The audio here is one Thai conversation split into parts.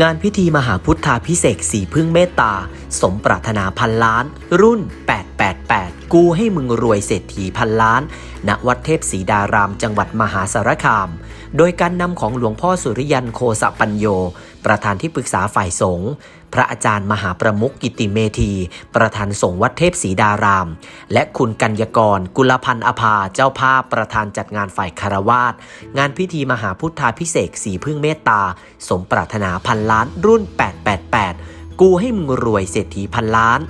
งานพิธีมหาพุทธาพิเศษสีพึ่งเมตตา สมปรารถนาพันล้าน รุ่น 888 กูให้มึงรวยเศรษฐีพันล้าน ณ วัดเทพศรีดาราม จังหวัดมหาสารคาม โดยการนำของหลวงพ่อสุริยันโคสะปัญโย ประธานที่ปรึกษาฝ่ายสงฆ์พระอาจารย์มหาประมุขกิติเมธี ประธานสงฆ์วัดเทพศรีดาราม และคุณกัญญกร กุลพันธ์อภาเจ้าภาพประธานจัดงานฝ่ายคารวาสงานพิธีมหาพุทธาพิเศษสีพึ่งเมตตา สมปรารถนาพันล้านรุ่น 888 กูให้มึงรวยเศรษฐีพันล้าน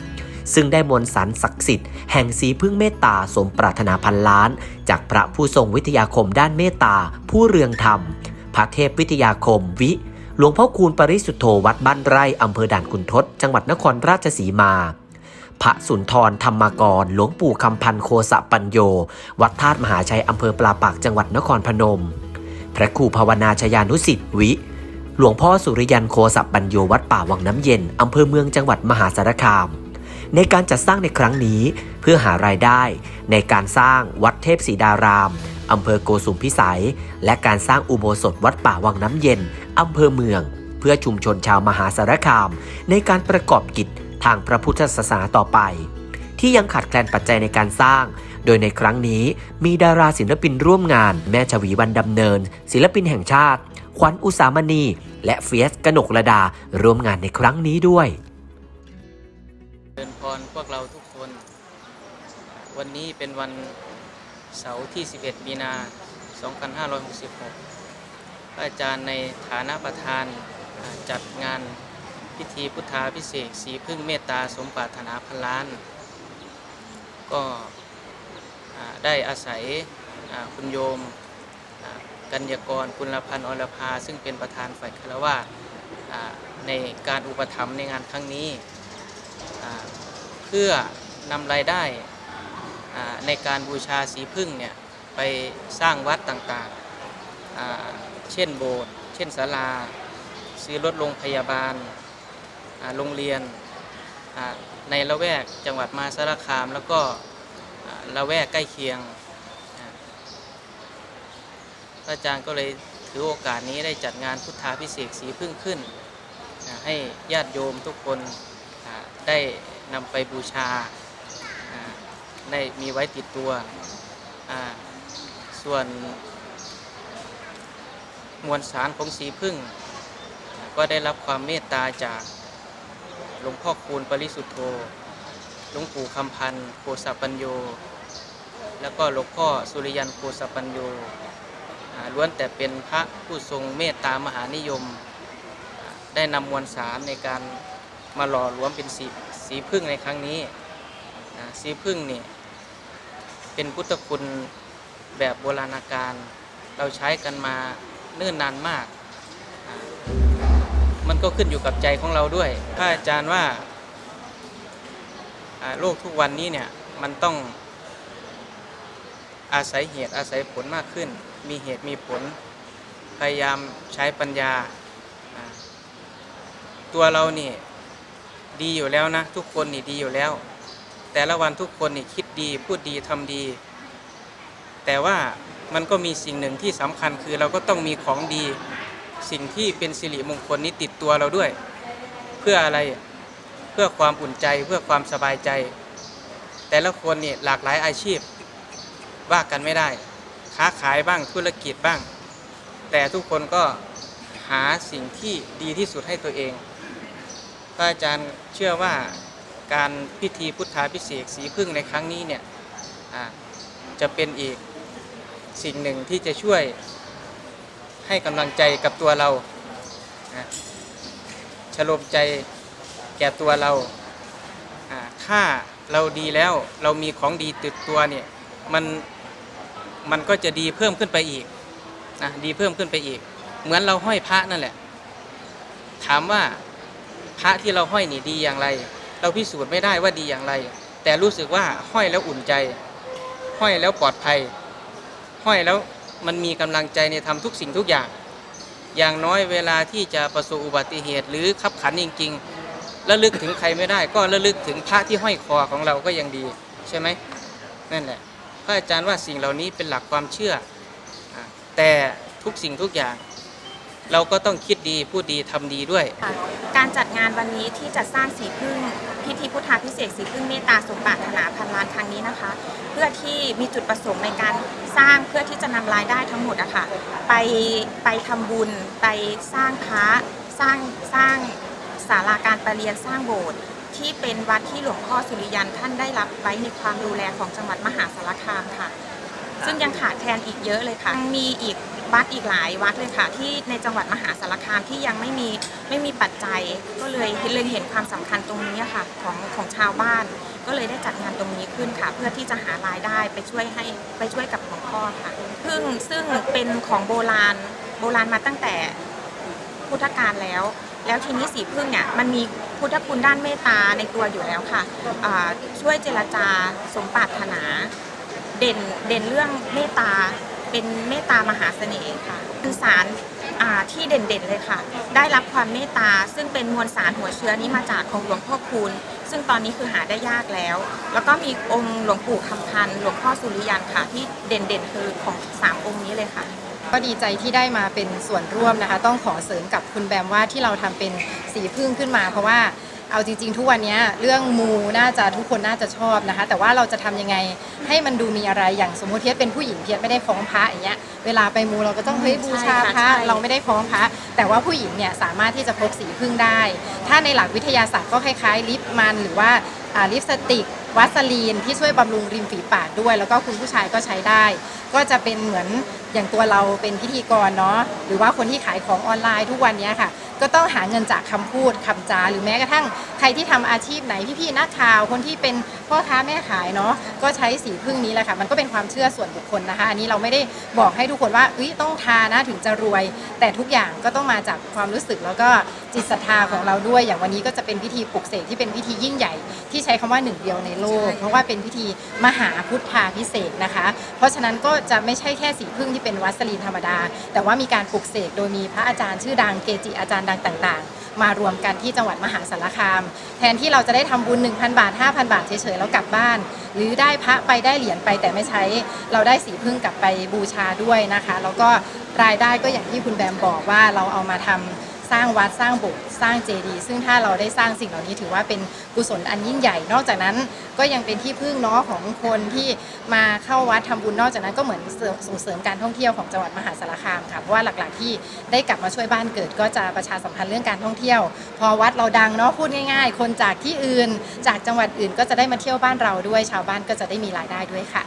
ซึ่งได้มวลสารศักดิ์สิทธิ์ แห่งสีพึ่งเมตตาสมปรารถนาพันล้าน จากพระผู้ทรงวิทยาคมด้านเมตตา ผู้เรืองธรรม พระเทพวิทยาคมวิหลวงพ่อคูณปริสุทธโธวัดบ้านไร่อำเภอด่านขุนทด จังหวัดนครราชสีมา พระสุนทรธรรมกร หลวงปู่คำพันโคสะปัญโย วัดธาตุมหาชัยอำเภอปลาปากจังหวัดนครพนม พระครูภาวนาชยานุสิทธิ์วิ หลวงพ่อสุริยันโคสะปัญโยวัดป่าวังน้ำเย็นอำเภอเมืองจังหวัดมหาสารคาม ในการจัดสร้างในครั้งนี้ เพื่อหารายได้ ในการสร้างวัดเทพศรีดารามอำเภอโกสุมพิสัย และการสร้างอุโบสถวัดป่าวังน้ำเย็นอำเภอเมือง เพื่อชุมชนชาวมหาสารคาม ในการประกอบกิจทางพระพุทธศาสนาต่อไป ที่ยังขาดแคลนปัจจัยในการสร้าง โดยในครั้งนี้มีดาราศิลปินร่วมงาน แม่ชวีวันดำเนิน ศิลปินแห่งชาติ ขวัญอุสามณี และเฟียสกนกระดาร่วมงานในครั้งนี้ด้วย วันนี้เป็นวันเสาร์ที่ 11 มีนา 2566พระอาจารย์ในฐานะประธานจัดงานพิธีพุทธาพิเศษสีพึ่งเมตตาสมปรารถนาพันล้าน ก็ได้อาศัยคุณโยมกัญญากรคุณลพันธ์อรภาซึ่งเป็นประธานฝ่ายคารวะในการอุปถัมภ์ในงานครั้งนี้ เพื่อนำรายได้ ในการบูชาสีพึ่งเนี่ยไปสร้างวัดต่างๆ เช่นโบสถ์ เช่นศาลา ซื้อรถโรงพยาบาล โรงเรียน ในละแวกจังหวัดมาสารคาม แล้วก็ละแวกใกล้เคียง พระอาจารย์ก็เลยถือโอกาสนี้ได้จัดงานพุทธาพิเศษสีพึ่งขึ้น ให้ญาติโยมทุกคนได้นำไปบูชา ได้มีไว้ติดตัวอ่าส่วน มวลสารของสีพึ่ง ก็ได้รับความเมตตาจากหลวงพ่อคูณปริสุทธโธ หลวงปู่คำพันธ์โคสปัญโย แล้วก็หลวงพ่อสุริยันโคสปัญโยล้วนแต่เป็นพระผู้ทรงเมตตามหานิยม ได้นำมวลสารในการมาหล่อรวมเป็นสีสีพึ่งในครั้งนี้สีพึ่งนี่ เป็นพุทธคุณแบบโบราณการ เราใช้กันมาเนิ่นนานมาก มันก็ขึ้นอยู่กับใจของเราด้วยพระอาจารย์ว่าโลกทุกวันนี้เนี่ยมันต้องอาศัยเหตุอาศัยผลมากขึ้น มีเหตุมีผล พยายามใช้ปัญญาอ่าตัวเรานี่ดีอยู่แล้วนะ ทุกคนนี่ดีอยู่แล้ว แต่ละวันทุกคนนี่คิด ดีพูดดีทำดี แต่ว่ามันก็มีสิ่งหนึ่งที่สำคัญคือเราก็ต้องมีของดี สิ่งที่เป็นสิริมงคลนี้ติดตัวเราด้วย เพื่ออะไรเพื่อความอุ่นใจเพื่อความสบายใจ แต่ละคนนี่หลากหลายอาชีพว่ากันไม่ได้ ค้าขายบ้างธุรกิจบ้าง แต่ทุกคนก็หาสิ่งที่ดีที่สุดให้ตัวเองพระอาจารย์เชื่อว่า การพิธีพุทธาพิเศษสีพึ่งในครั้งนี้เนี่ยจะเป็นอีกสิ่งหนึ่งที่จะช่วยให้กำลังใจกับตัวเรานะชโลมใจแก่ตัวเราอ่าถ้าเราดีแล้วเรามีของดีติดตัวเนี่ยมันมันก็จะดีเพิ่มขึ้นไปอีกนะดีเพิ่มขึ้นไปอีก เหมือนเราห้อยพระนั่นแหละ ถามว่าพระที่เราห้อยนี่ดีอย่างไร เราพิสูจน์ไม่ได้ว่าดีอย่างไร แต่รู้สึกว่าห้อยแล้วอุ่นใจ ห้อยแล้วปลอดภัย ห้อยแล้วมันมีกำลังใจในทำทุกสิ่งทุกอย่าง อย่างน้อยเวลาที่จะประสบอุบัติเหตุ หรือขับขันจริงๆระลึกถึงใครไม่ได้ ก็ระลึกถึงพระที่ห้อยคอของเราก็ยังดี ใช่ไหมนั่นแหละพระอาจารย์ว่าสิ่งเหล่านี้เป็นหลักความเชื่อ แต่ทุกสิ่งทุกอย่าง เราก็ต้องคิดดีพูดดีทำดีด้วย ค่ะการจัดงานวันนี้ที่จัดสร้างสีพึ่งพิธีพุทธาพิเศษกสีพึ่งเมตตาสมปรารถนาพันล้านครั้งนี้นะคะ เพื่อที่มีจุดประสงค์ในการสร้างเพื่อที่จะนำรายได้ทั้งหมดอะค่ะไปไปทำบุญ ไปสร้างพระสร้างสร้างศาลาการประเรียนสร้างโบสถ์ที่เป็นวัดที่หลวงพ่อสุริยันท่านได้รับไว้ในความดูแลของจังหวัดมหาสารคามค่ะ ซึ่งยังขาดแคลนอีกเยอะเลยค่ะยังมีอีก วัดอีกหลายวัดเลยค่ะ ที่ในจังหวัดมหาสารคามที่ยังไม่มีไม่มีปัจจัย ก็เลยเล็งเห็นความสำคัญตรงนี้ค่ะของของชาวบ้าน ก็เลยได้จัดงานตรงนี้ขึ้นค่ะ เพื่อที่จะหารายได้ไปช่วยให้ไปช่วยกับหลวงพ่อค่ะพึ่งซึ่งเป็นของโบราณโบราณมาตั้งแต่พุทธกาลแล้ว แล้วทีนี้สีพึ่งเนี่ยมันมีพุทธคุณด้านเมตตาในตัวอยู่แล้วค่ะช่วยเจรจาสมปรารถนา เด่นเด่นเรื่องเมตตา เป็นเมตตามหาเสน่ห์ค่ะ คือสารที่เด่นๆเลยค่ะ ได้รับความเมตตาซึ่งเป็นมวลสารหัวเชื้อนี้มาจากของหลวงพ่อคูณซึ่งตอนนี้คือหาได้ยากแล้ว แล้วก็มีองค์หลวงปู่คำพันธ์หลวงพ่อสุริยันค่ะ ที่เด่นๆคือของสามองค์นี้เลยค่ะก็ดีใจที่ได้มาเป็นส่วนร่วมนะคะ ต้องขอเสริมกับคุณแบมว่าที่เราทำเป็นสีพึ่งขึ้นมา เพราะว่า เอาจริง ๆ ทุกวันนี้เรื่องมูน่าจะทุกคนน่าจะชอบนะคะ แต่ว่าเราจะทำยังไงให้มันดูมีอะไรอย่างสมมติเทียบเป็นผู้หญิงเทียบไม่ได้ฟ้องพระอย่างเงี้ยเวลาไปมูเราก็ต้องเฮ้ยบูชาใช่พระค่ะใช่เราไม่ได้ฟ้องพระแต่ว่าผู้หญิงเนี่ยสามารถที่จะพกสีพึ่งได้ ถ้าในหลักวิทยาศาสตร์ก็คล้ายๆลิปมันหรือว่าอ่าลิปสติกวัสลีนที่ช่วยบำรุงริมฝีปากด้วย แล้วก็คุณผู้ชายก็ใช้ได้ ก็จะเป็นเหมือน อย่างตัวเราเป็นพิธีกรเนาะหรือว่าคนที่ขายของออนไลน์ทุกวันเนี้ยค่ะ ก็ต้องหาเงินจากคำพูดคำจา หรือแม้กระทั่งใครที่ทำอาชีพไหนพี่ๆนักข่าวคนที่เป็นพ่อค้าแม่ขายเนาะก็ใช้สีพึ่งนี้แหละค่ะ มันก็เป็นความเชื่อส่วนบุคคลนะคะ อันนี้เราไม่ได้บอกให้ทุกคนว่าเอ้ยต้องทานะถึงจะรวย แต่ทุกอย่างก็ต้องมาจากความรู้สึกแล้วก็จิตศรัทธาของเราด้วย อย่างวันนี้ก็จะเป็นพิธีปลุกเสกที่เป็นพิธียิ่งใหญ่ ที่ใช้คำว่าหนึ่งเดียวในโลกใช่เพราะว่าเป็นพิธีมหาพุทธาพิเศษกนะคะ เพราะฉะนั้นก็จะไม่ใช่แค่สีพึ่งที่เป็นวัสลีนธรรมดา แต่ว่ามีการปลุกเสกโดยมีพระอาจารย์ชื่อดังเกจิอาจารย์ดังต่าง ๆ มารวมกันที่จังหวัดมหาสารคาม แทนที่เราจะได้ทำบุญ 1,000 บาท 5,000 บาทเฉยๆแล้วกลับบ้าน หรือได้พระไปได้เหรียญไปแต่ไม่ใช้ เราได้สีพึ่งกลับไปบูชาด้วยนะคะ แล้วก็รายได้ก็อย่างที่คุณแบมบอกว่าเราเอามาทำ สร้างวัดสร้างโบสถ์สร้างเจดีย์ซึ่งถ้าเราได้สร้างสิ่งเหล่านี้ถือว่าเป็นกุศลอันยิ่งใหญ่ นอกจากนั้นก็ยังเป็นที่พึ่งเนาะของคนที่มาเข้าวัดทำบุญนอกจากนั้นก็เหมือนส่งเสริมการท่องเที่ยวของจังหวัดมหาสารคามค่ะเพราะว่าหลักๆที่ได้กลับมาช่วยบ้านเกิด ก็จะประชาสัมพันธ์เรื่องการท่องเที่ยว พอวัดเราดังเนาะพูดง่าย ๆ คนจากที่อื่นจากจังหวัดอื่นก็จะได้มาเที่ยวบ้านเราด้วยชาวบ้านก็จะได้มีรายได้ด้วยค่ะ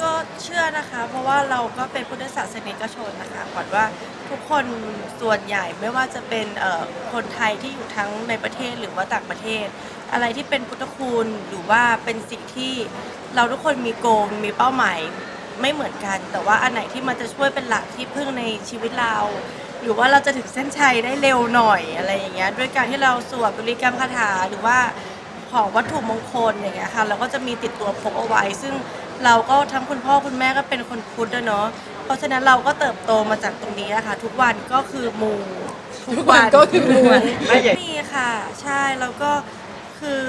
ก็เชื่อนะคะ เพราะว่าเราก็เป็นพุทธศาสนิกชนนะคะขวัญว่า ทุกคนส่วนใหญ่ไม่ว่าจะเป็นคนไทยที่อยู่ทั้งในประเทศหรือว่าต่างประเทศ อะไรที่เป็นพุทธคุณหรือว่าเป็นสิ่งที่เราทุกคนมีโกลมีเป้าหมายไม่เหมือนกัน แต่ว่าอันไหนที่มันจะช่วยเป็นหลักที่พึ่งในชีวิตเรา หรือว่าเราจะถึงเส้นชัยได้เร็วหน่อยอะไรอย่างเงี้ยด้วยการที่เราสวดบริกรรมคาถาหรือว่าของวัตถุมงคลอย่างเงี้ยค่ะเราก็จะมีติดตัวพกเอาไว้ ซึ่งเราก็ทั้งคุณพ่อคุณแม่ก็เป็นคนพุทธเนาะ เพราะฉะนั้นเราก็เติบโตมาจากตรงนี้อะค่ะทุกวันก็คือมูทุกวันก็คือมูมีค่ะ ใช่แล้วก็คือ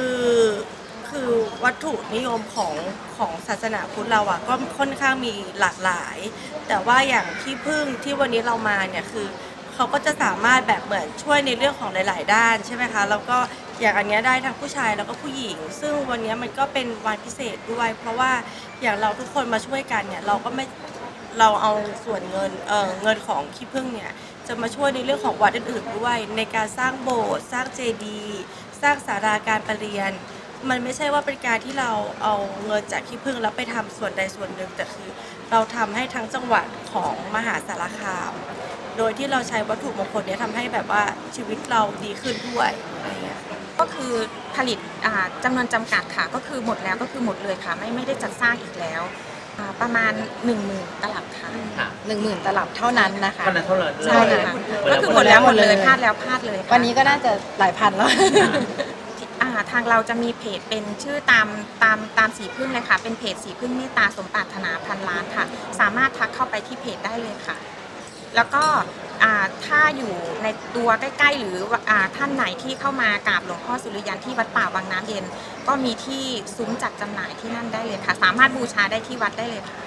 คือวัตถุนิยมของของศาสนาพุทธเราอะก็ค่อนข้างมีหลากหลาย แต่ว่าอย่างที่พึ่งที่วันนี้เรามาเนี่ยคือเขาก็จะสามารถแบบเหมือนช่วยในเรื่องของหลาย ๆ ด้านใช่ไหมคะแล้วก็อย่างอันเนี้ยได้ทั้งผู้ชายแล้วก็ผู้หญิง ซึ่งวันเนี้ยมันก็เป็นวันพิเศษด้วย เพราะว่าอย่างเราทุกคนมาช่วยกันเนี่ยเราก็ไม่ เราเอาส่วนเงินเออเงินของขี้ผึ้งเนี่ยจะมาช่วยในเรื่องของวัดอื่นๆด้วย ในการสร้างโบสถ์สร้างเจดีย์สร้างศาลาการประเรียน มันไม่ใช่ว่าเป็นการที่เราเอาเงินจากขี้ผึ้งแล้วไปทำส่วนใดส่วนหนึ่งแต่คือ เราทำให้ทั้งจังหวัดของมหาสารคาม โดยที่เราใช้วัตถุมงคลเนี้ยทำให้แบบว่าชีวิตเราดีขึ้นด้วยอะไรเงี้ย ก็คือผลิตอ่าจำนวนจำกัดค่ะ ก็คือหมดแล้วก็คือหมดเลยค่ะ ไม่ไม่ได้จัดสร้างอีกแล้ว อ่าประมาณ 1 0,000 ตลับค่ะหนึ่งหมื่นตลับเท่านั้นนะคะเท่านั้นเท่านั้นใช่ค่ะก็คือหมดแล้วหมดเลยพลาดแล้วพลาดเลยค่ะวันนี้ก็น่าจะหลายพันแล้ว อ่าทางเราจะมีเพจเป็นชื่อตามตามตามสีพึ่งเลยค่ะ เป็นเพจสีพึ่งเมตตาสมปรารถนาพันล้านค่ะ สามารถทักเข้าไปที่เพจได้เลยค่ะ แล้วก็อ่า ถ้าอยู่ในตัวใกล้ ๆ หรืออท่านไหนที่เข้ามากราบหลวงพ่อสุริยันที่วัดป่าวังน้ำเย็น ก็มีที่ซุ้มจัดจำหน่ายที่นั่นได้เลยค่ะ สามารถบูชาได้ที่วัดได้เลยค่ะ